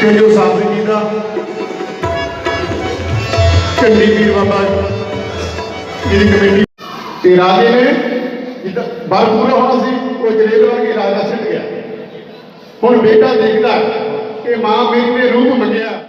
ਤੇ ਜੋ ਸਾਧੂ ਜੀ ਦਾ ਕੰਡੀ ਵੀਰ ਬਾਬਾ ਜੀ ਦੀ ਕਮੇਟੀ ਤੇ ਰਾਜੇ ਨੇ ਬਾਹਰ ਪੂਰਾ ਹੋਣਾ ਸੀ, ਉਹ ਜਲੇਲ ਵਰਗੇ ਰਾਜਾ ਛੱਡ ਗਿਆ। ਹੁਣ ਬੇਟਾ ਦੇਖਦਾ ਕਿ ਮਾਂ ਮੇਰੀ ਨੇ ਰੂਹ ਮੰਗਿਆ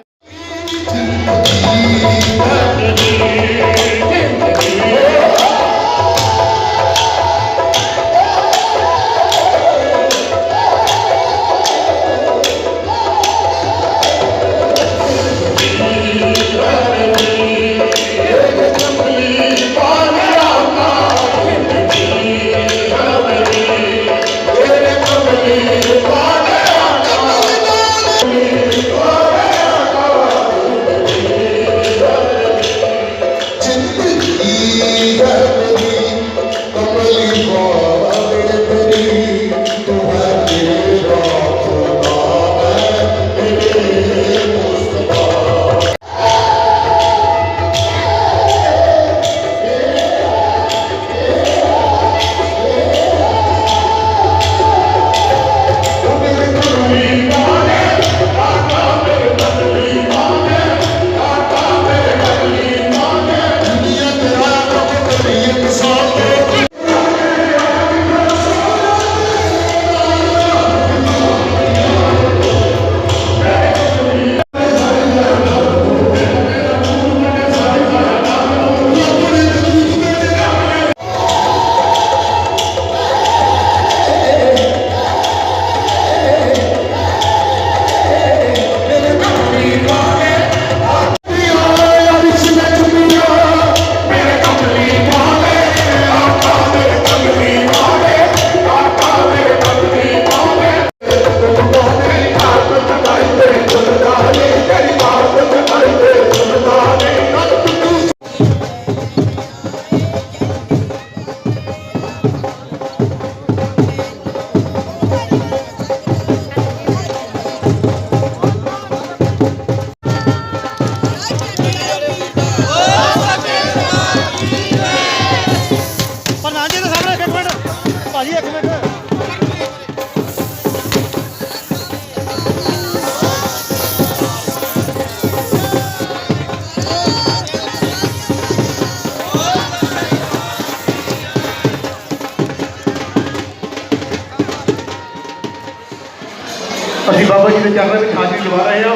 ਅਸੀਂ ਬਾਬਾ ਜੀ ਦੇ ਚਰਨਾਂ ਵਿੱਚ ਹਾਜ਼ਰੀ ਲਵਾ ਰਹੇ ਹਾਂ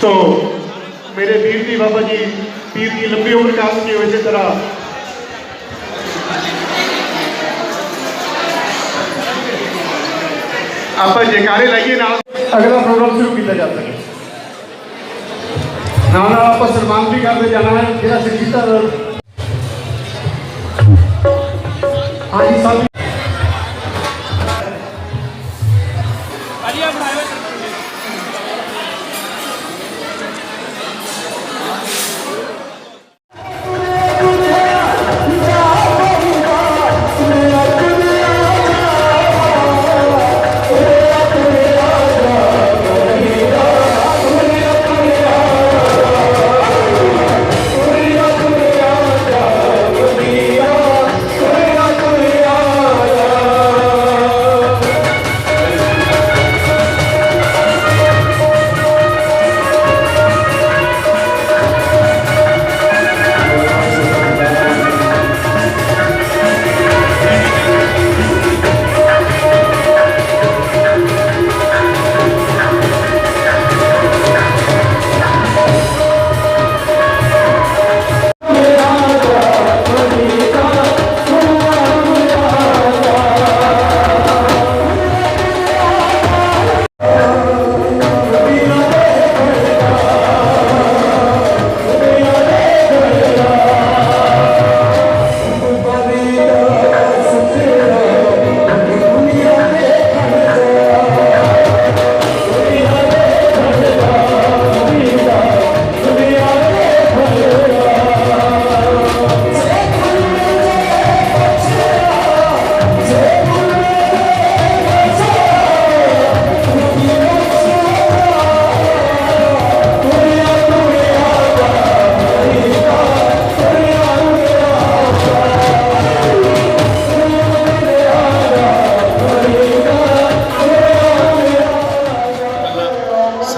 ਸੋ ਮੇਰੇ ਵੀਰ ਜੀ ਬਾਬਾ ਜੀ ਪੀਰ ਦੀ ਲੰਬੀ ਉਮਰ ਕਾਮਨਾ ਕੀ ਇਸੇ ਤਰ੍ਹਾਂ ਆਪਾਂ ਜੈਕਾਰੇ ਲਾਈਏ ਨਾਲ ਅਗਲਾ ਪ੍ਰੋਗਰਾਮ ਸ਼ੁਰੂ ਕੀਤਾ ਜਾ ਸਕੇ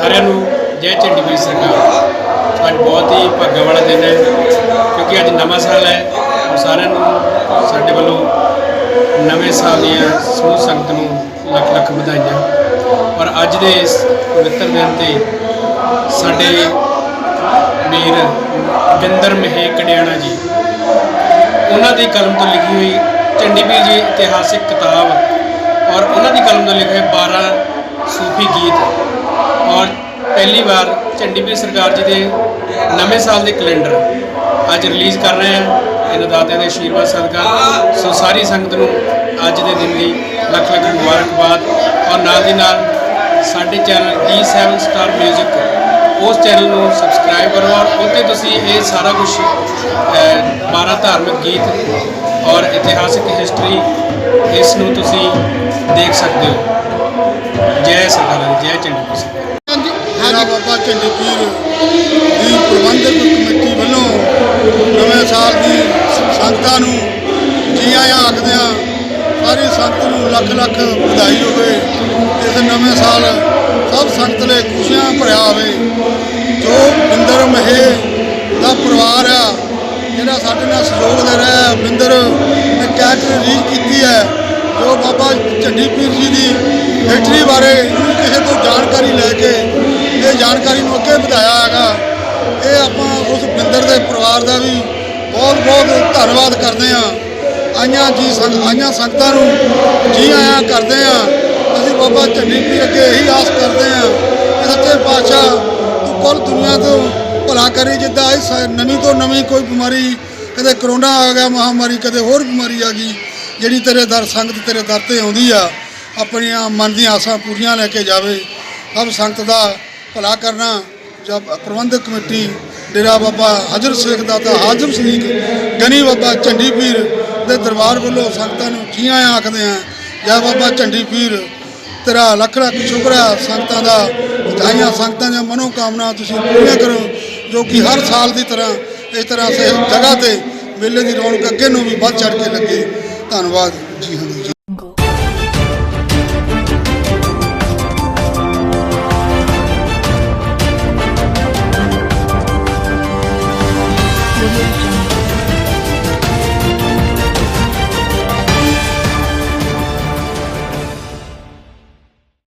ਸਾਰਿਆਂ ਨੂੰ ਜੈ ਚੰਡੀ ਵੀ ਸਰਕਾਰ। ਅੱਜ ਬਹੁਤ ਹੀ ਭਾਗਾ ਵਾਲਾ ਦਿਨ ਹੈ, ਕਿਉਂਕਿ ਅੱਜ ਨਵਾਂ ਸਾਲ ਹੈ। ਸਾਰਿਆਂ ਨੂੰ ਸਾਡੇ ਵੱਲੋਂ ਨਵੇਂ ਸਾਲ ਦੀਆਂ ਸਮੂਹ ਸੰਗਤ ਨੂੰ ਲੱਖ ਲੱਖ ਵਧਾਈਆਂ। ਔਰ ਅੱਜ ਦੇ ਇਸ ਪਵਿੱਤਰ ਦਿਨ ਤੇ ਸਾਡੇ ਵੀਰ ਬਿੰਦਰ ਮਹੇ ਕੜਿਆਣਾ ਜੀ, ਉਹਨਾਂ ਦੀ ਕਲਮ ਤੋਂ ਲਿਖੀ ਹੋਈ ਚੰਡੀ ਚੰਡੀਪੀਰ ਜੀ ਇਤਿਹਾਸਿਕ ਕਿਤਾਬ ਔਰ ਉਹਨਾਂ ਦੀ ਕਲਮ ਤੋਂ ਲਿਖੇ 12 ਸੂਫੀ ਗੀਤ ਔਰ ਪਹਿਲੀ ਵਾਰ ਚੰਡੀਪੀਰ ਸਰਕਾਰ ਜੀ ਦੇ ਨਵੇਂ ਸਾਲ ਦੇ ਕੈਲੰਡਰ ਅੱਜ ਰਿਲੀਜ਼ ਕਰ ਰਹੇ ਹਾਂ। ਇਹਨਾਂ ਦਾਤਿਆਂ ਦੇ ਆਸ਼ੀਰਵਾਦ ਸਦਕਾ ਸੋ ਸਾਰੀ ਸੰਗਤ ਨੂੰ ਅੱਜ ਦੇ ਦਿਨ ਦੀ ਲੱਖ ਲੱਖ ਮੁਬਾਰਕਬਾਦ। ਔਰ ਨਾਲ ਦੀ ਨਾਲ ਸਾਡੇ ਚੈਨਲ D7 ਸਟਾਰ 뮤직 ਉਸ ਚੈਨਲ ਨੂੰ ਸਬਸਕ੍ਰਾਈਬ ਕਰੋ ਔਰ ਉੱਤੇ ਤੁਸੀਂ ਇਹ ਸਾਰਾ ਕੁਝ 12 ਧਾਰਮਿਕ ਗੀਤ ਔਰ ਇਤਿਹਾਸਿਕ ਹਿਸਟਰੀ ਇਸ ਨੂੰ ਤੁਸੀਂ ਦੇਖ ਸਕਦੇ ਹੋ। ਜੈ ਸਰਦਾਰ ਜੈ ਚੰਡੀਗੜ੍ਹ ਸਰਕਾਰ ਬਾਬਾ ਝੰਡੇ ਪੀਰ ਦੀ ਪ੍ਰਬੰਧਕ ਕਮੇਟੀ ਵੱਲੋਂ ਨਵੇਂ ਸਾਲ ਦੀ ਸੰਗਤਾਂ ਨੂੰ ਜੀ ਆਇਆਂ ਆਖਦੇ ਹਾਂ ਸਾਰੀ ਸੰਗਤ ਨੂੰ ਲੱਖ ਲੱਖ ਵਧਾਈ ਹੋਵੇ ਇਸ ਨਵੇਂ ਸਾਲ ਸਭ ਸੰਗਤ ਲਈ ਖੁਸ਼ੀਆਂ ਭਰਿਆ ਹੋਵੇ। ਜੋ ਬਿੰਦਰ ਮਹੇ ਦਾ ਪਰਿਵਾਰ ਆ, ਜਿਹੜਾ ਸਾਡੇ ਨਾਲ ਸਹਿਯੋਗ ਦੇ ਰਿਹਾ ਬਿੰਦਰ ਨੇ ਕੈਟ ਰੀਚ ਕੀਤੀ ਹੈ, ਜੋ ਬਾਬਾ ਝੰਡੀ ਪੀਰ ਜੀ ਦੀ ਹਿਸਟਰੀ ਬਾਰੇ ਕਿਸੇ ਤੋਂ ਜਾਣਕਾਰੀ ਲੈ ਕੇ ਜਾਣਕਾਰੀ ਨੂੰ ਅੱਗੇ ਵਧਾਇਆ ਹੈਗਾ। ਇਹ ਆਪਾਂ ਉਸ ਬਿੰਦਰ ਦੇ ਪਰਿਵਾਰ ਦਾ ਵੀ ਬਹੁਤ ਬਹੁਤ ਧੰਨਵਾਦ ਕਰਦੇ ਹਾਂ। ਆਈਆਂ ਜੀ ਸੰਗ ਆਈਆਂ ਸੰਗਤਾਂ ਨੂੰ ਜੀ ਆਇਆਂ ਕਰਦੇ ਹਾਂ। ਅਸੀਂ ਬਾਬਾ ਚੰਨੀ ਪੀਰ ਅੱਗੇ ਇਹੀ ਆਸ ਕਰਦੇ ਹਾਂ ਕਿ ਸੱਚੇ ਪਾਤਸ਼ਾਹ ਤੂੰ ਕੁੱਲ ਦੁਨੀਆ ਤੋਂ ਭਲਾ ਕਰੇ। ਜਿੱਦਾਂ ਇਸ ਨਵੀਂ ਤੋਂ ਨਵੀਂ ਕੋਈ ਬਿਮਾਰੀ, ਕਦੇ ਕਰੋਨਾ ਆ ਗਿਆ ਮਹਾਮਾਰੀ, ਕਦੇ ਹੋਰ ਬਿਮਾਰੀ ਆ ਗਈ, ਜਿਹੜੀ ਤੇਰੇ ਦਰ ਸੰਗਤ ਤੇਰੇ ਦਰ ਤੇ ਆਉਂਦੀ ਆ। ਆਪਣੀਆਂ ਮਨ ਦੀਆਂ ਆਸਾਂ ਪੂਰੀਆਂ ਲੈ ਕੇ ਜਾਵੇ। ਸਭ ਸੰਗਤ ਦਾ ਭਲਾ ਕਰਨਾ ਜਾਂ ਪ੍ਰਬੰਧਕ ਕਮੇਟੀ, ਡੇਰਾ ਬਾਬਾ ਹਜ਼ਰ ਸ਼ੇਖ ਦਾਤਾ ਹਾਜ਼ਮ ਸਦੀਕ ਗਨੀ ਬਾਬਾ ਝੰਡੀ ਪੀਰ ਦੇ ਦਰਬਾਰ ਵੱਲੋਂ ਸੰਗਤਾਂ ਨੂੰ ਜੀ ਆਇਆਂ ਆਖਦੇ ਆ, ਜੈ ਬਾਬਾ ਝੰਡੀ ਪੀਰ, ਤੇਰਾ ਲੱਖ ਲੱਖ ਸ਼ੁਕਰ ਹੈ ਸੰਗਤਾਂ ਦਾ, ਵਧਾਈਆਂ, ਸੰਗਤਾਂ ਦੀਆਂ ਮਨੋ ਕਾਮਨਾ ਤੁਸੀਂ ਪੂਰੀਆਂ ਕਰੋ, ਜੋ ਕਿ ਹਰ ਸਾਲ ਦੀ ਤਰ੍ਹਾਂ, ਇਸ ਤਰ੍ਹਾਂ ਸੇ ਜਗ੍ਹਾ ਤੇ ਮੇਲੇ ਦੀ ਰੌਣਕ ਅੱਗੇ ਨੂੰ ਵੀ ਵੱਧ ਚੜ ਕੇ ਲੱਗੇ। ਧੰਨਵਾਦ ਜੀ, ਹਾਂ।